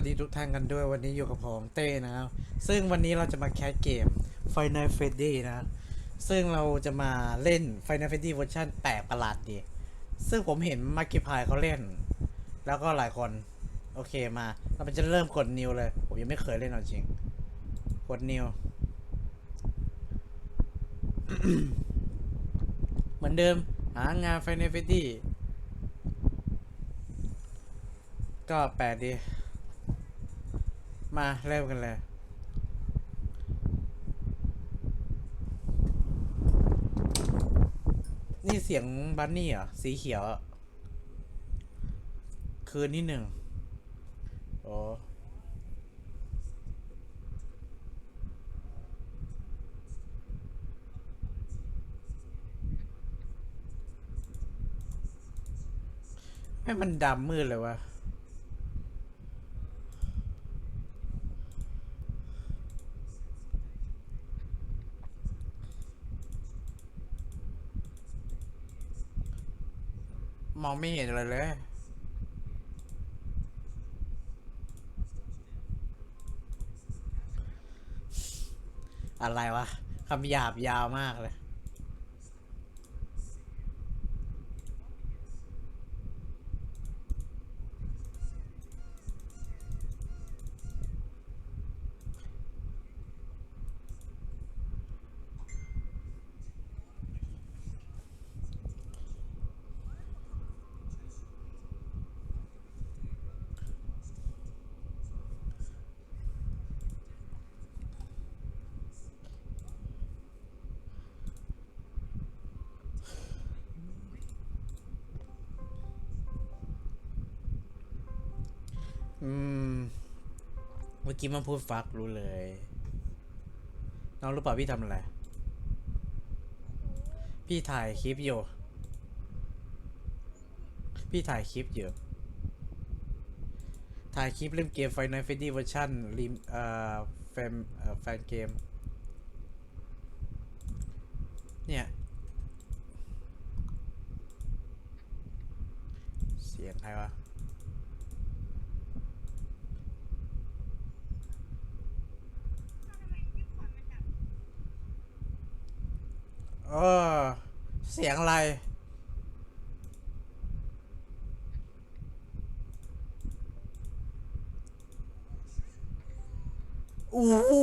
วัสดีทุกท่านกันด้วยวันนี้อยู่กับผมเต้นะครับ ซึ่งวันนี้เราจะมาแคสเกม Final Freddy นะ ซึ่งเราจะมาเล่น Final Freddy เวอร์ชันแปลกประหลาดดี ซึ่งผมเห็นมาร์กิพายเขาเล่น แล้วก็หลายคน โอเคมา เราจะเริ่มกดนิวเลย ผมยังไม่เคยเล่นเอาจริง กดนิวเหมือนเดิม หางาน Final Freddy ก็แปลกดี มาเริ่มกันเลย นี่เสียงบันนี่เหรอ สีเขียว คืนที่หนึ่งโอ้ให้มันดำมืดเลยวะ มองไม่เห็นอะไรเลย อะไรวะคำหยาบยาวมากเลย อืม เมื่อกี้มันพูดฟักรู้เลย น้องรู้ป่าพี่ทำอะไร พี่ถ่ายคลิปอยู่ พี่ถ่ายคลิปอยู่ ถ่ายคลิปเล่นเกม Final Fantasy เวอร์ชันริมเอ่อแฟนเอ่อแฟนเกม เนี่ย เสียงใครวะ เออ เสียงอะไร อู้หู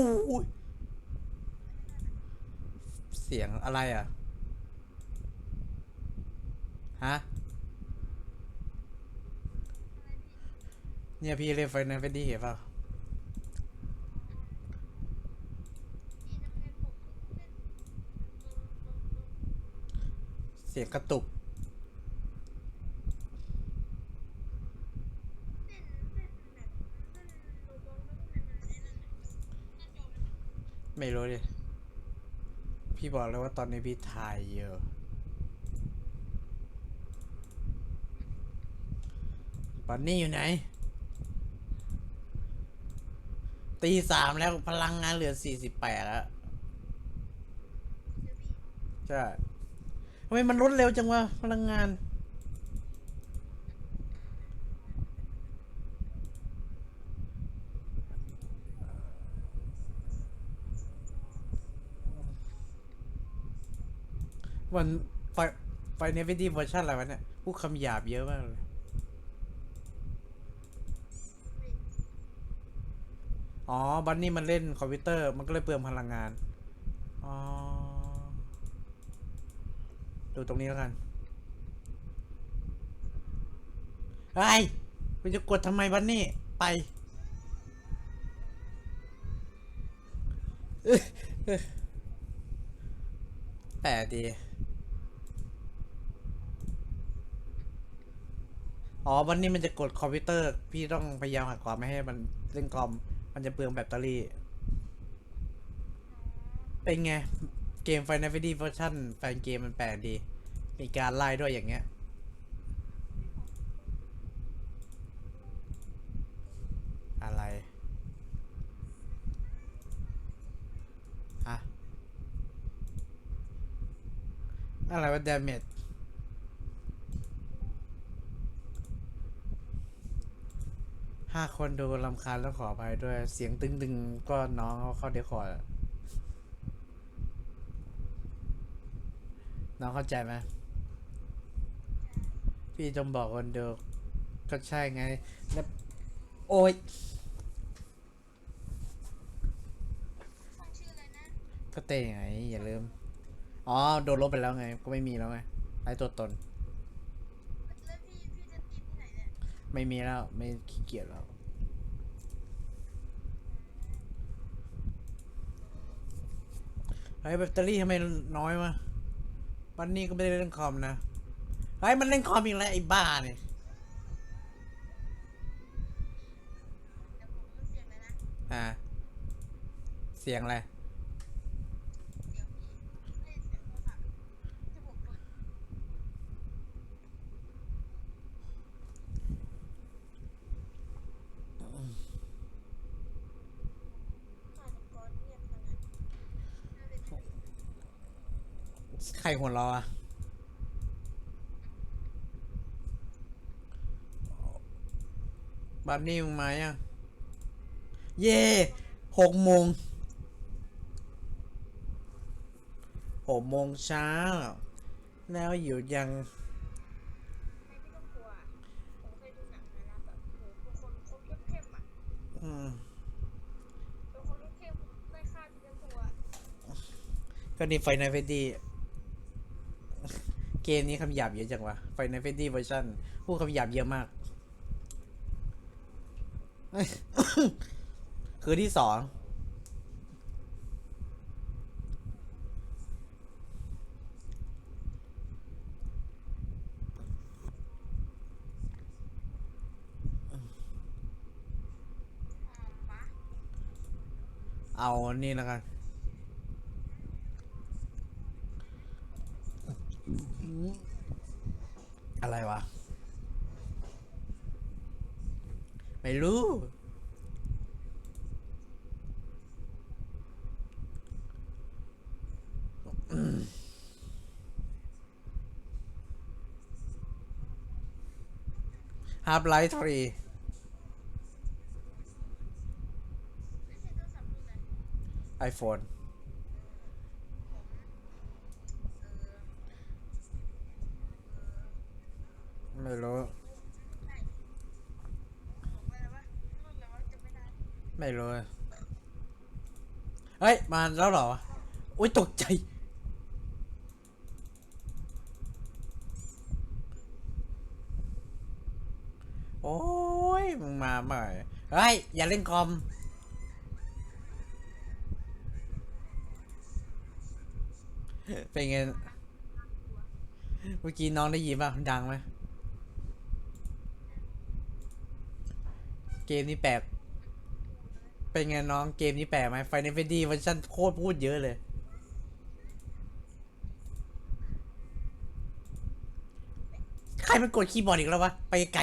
เสียงอะไรอะ ฮะ เนี่ยพี่เล่นไฟนั้นไปดีเห็นเปล่า สียงกระตุก ไม่รู้ดิพี่บอกเลยว่าตอนนี้พี่ถ่ายเยอะปันนี่อยู่ไหน ตีสามแล้วพลังงานเหลือสี่สิบแปดแล้ว ใช่ ไมมันลดเร็วจังวะพลังงานมันไฟไฟเนฟิตี้เวอร์ชันอะไรวะเนี่ยพูดคำหยาบเยอะมากเลยอ๋อ บันนี่มันเล่นคอมพิวเตอร์ มันก็เลยเปลืองพลังงาน อ๋อ ดูตรงนี้แล้วกันไอ้ยคุณจะกดทำไมบันนี่ ไปเอ้ยเอ้ยแปลดี อ๋อ วันนี้มันจะกดคอมพิวเตอร์ พี่ต้องพยายามหักความไม่ให้มันเล่นคอม มันจะเปลืองแบตเตอรี่ เป็นไง เกม Final Fantasy เวอร์ชันแฟนเกมมันแปลกดี มีการไล่ด้วยอย่างเงี้ย อะไรฮะอะไรวะ damage ฮถ้าคนดูลำคาญแล้วขออภัยด้วย เสียงตึงๆ ก็น้องเขาเข้าเดคอร์ดอะ น้องเข้าใจไหมพี่จงบอกคนดูก็ใช่ไง แล้วโอ้ยช่องชื่ออะไรนะก็เต้ไง อย่าลืม อ๋อ โดนลบไปแล้วไง ก็ไม่มีแล้วไงไร้ตัวตนแล้วพี่พี่จะตีที่ไหนเนี่ยไม่มีแล้ว ไม่ขี้เกียจแล้ว เฮ้ยแบตเตอรี่ทำไมน้อยวะ วันนี้ก็ไม่ได้เล่นคอมนะเฮ้ยมันเล่นคอมอีกแล้วไอ้บ้าเนี่ยเดี๋ยวผมลดเสียงเลยนะอ่า เสียงอะไร เสียงพี่ไม่เสียงโทรศัพท์ที่ผมเปิดฆาตกรเงียบสงัดน่าเป็นผี ใครหัวเราะอะบัดนี้มึงมายังเย่หกโมงหกโมงเช้า แล้วอยู่ยังไม่พี่ต้องกลัวผมเคยดูหนังมาแล้วแบบโหเป็นคนคนเข้มๆอะอืมเป็นคนเข้มๆไม่ฆ่าทีละตัว ก็นี่ไฟในเฟดดี้ เกมนี้คำหยาบเยอะจังวะไฟในเฟดดี้เวอร์ชันพูดคำหยาบเยอะมาก คือที่สองอ๋อปะเอานี่แล้วกัน อะไรวะ ไม่รู้ ฮาร์ปไลท์ทรีไม่ใช่โทรศัพท์รุ่นไหนไอโฟน ไม่รู้ ไม่รู้ เฮ้ย มาแล้วเหรอ อุ้ยตกใจ โอ้ย มึงมาใหม่เฮ้ย อย่าเล่นคอมเป็นไง เมื่อกี้น้องได้ยินป่ะ ดังไหม เกมนี้แปลก เป็นไงน้องเกมนี้แปลกไหมไฟในเฟดดี้เวอร์ชันโคตรพูดเยอะเลย ใครมันกดคีย์บอร์ดอีกแล้ววะ ไปไกล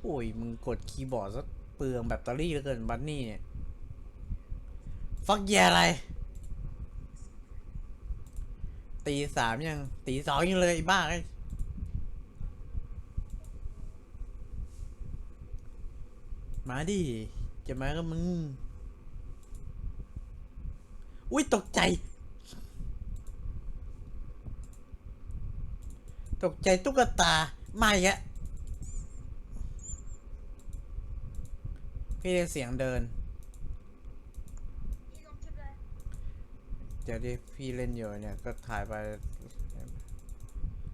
โอ้ย มึงกดคีย์บอร์ดซะเปลืองแบตเตอรี่เหลือเกินบันนี่เนี่ย ฟักแย่อะไร ตีสามยัง ตีสองยังเลยบ้าไอ้ยมา ดิจะมาก็มึง อุ้ยตกใจ ตกใจตุ๊กตา ไม่อะพี่ได้เสียงเดิน เดี๋ยวดิพี่เล่นอยู่เนี่ย ก็ถ่ายไป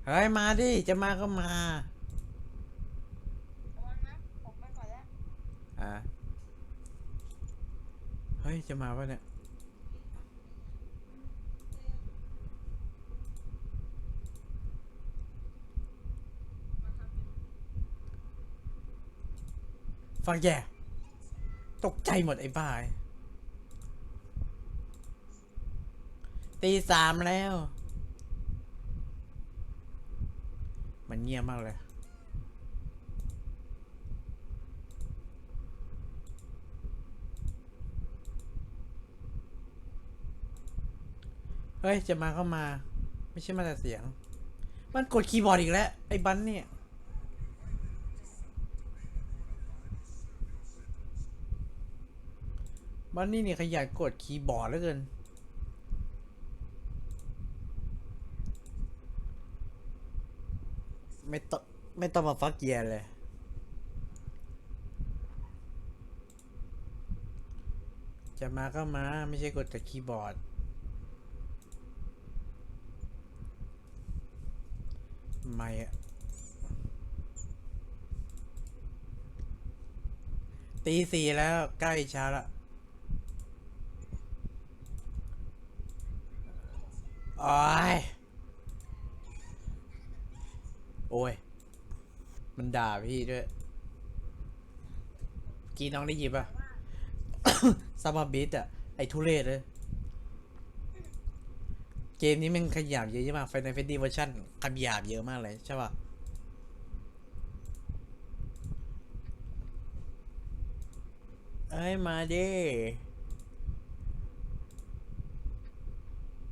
เฮ้ย มาดิ จะมาก็มา ระวังนะผมไปก่อนแล้ว อะ เฮ้ย จะมาปะเนี่ย ฟังแย่ ตกใจหมดไอ้บ้าไอ้ตีสามแล้ว มันเงียบมากเลย เฮ้ย จะมาก็มา ไม่ใช่มาแต่เสียง มันกดคีย์บอร์ดอีกแล้ว ไอ้บันเนี่ย บันนี่เนี่ยขยันกดคีย์บอร์ดเหลือเกินไม่ต้องไม่ต้องมาฟักเกียร์เลย จะมาก็มา ไม่ใช่กดแต่คีย์บอร์ด ไม่อะตีสี่แล้วใกล้เช้าละโอ้ย โอ้ย มันด่าพี่ด้วย กีน้องได้ยินปะซาบาบิดอะไอทุเรศเลย กมนี้มันขยับเยอะมากไฟในเฟดดี้เวอร์ชันขยับเยอะมากเลยใช่ป่ะเอ้ย มาดิ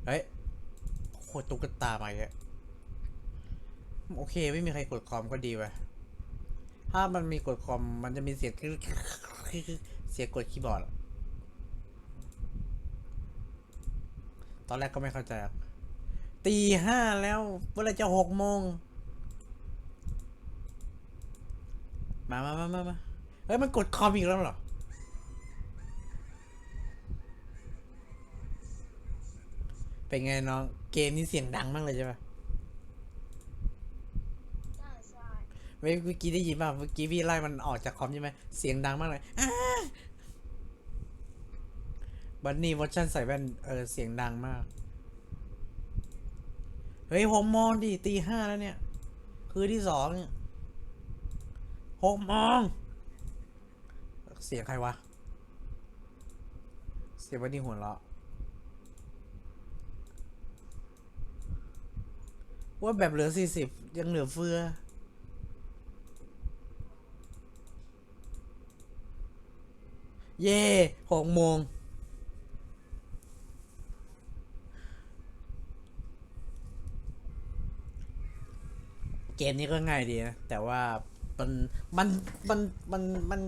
เฮ้ยโคตรตุ๊กตามาอีกแล้วโอเค ไม่มีใครกดคอมก็ดีว่ะถ้ามันมีกดคอมมันจะมีเสียงเสียงกดคีย์บอร์ด ตอนแรกก็ไม่เข้าใจ ตีห้าแล้วเมื่อไหรจะหกโมง มามามามามาเฮ้ย มันกดคอมอีกแล้วเหรอ เป็นไงน้อง เกมนี้เสียงดังมากเลยใช่ปะเมื่อกี้ได้ยินป่ะ เมื่อกี้พี่ไล่มันออกจากคอมใช่ไหม เสียงดังมากเลยบันนี่วอร์ชันใส่แว่น เออ เสียงดังมาก ฮ้ยหกโมงดิตีห้าแล้วเนี่ย คือที่สองเนี่ยหกโมงเสียงใครวะ เสียงวันนี้หัวเราะว่าแบบเหลือสี่สิบยังเหลือเฟือ เย่หกโมง เกมนี้ก็ง่ายดีนะ แต่ว่ามันมันมันมันมัน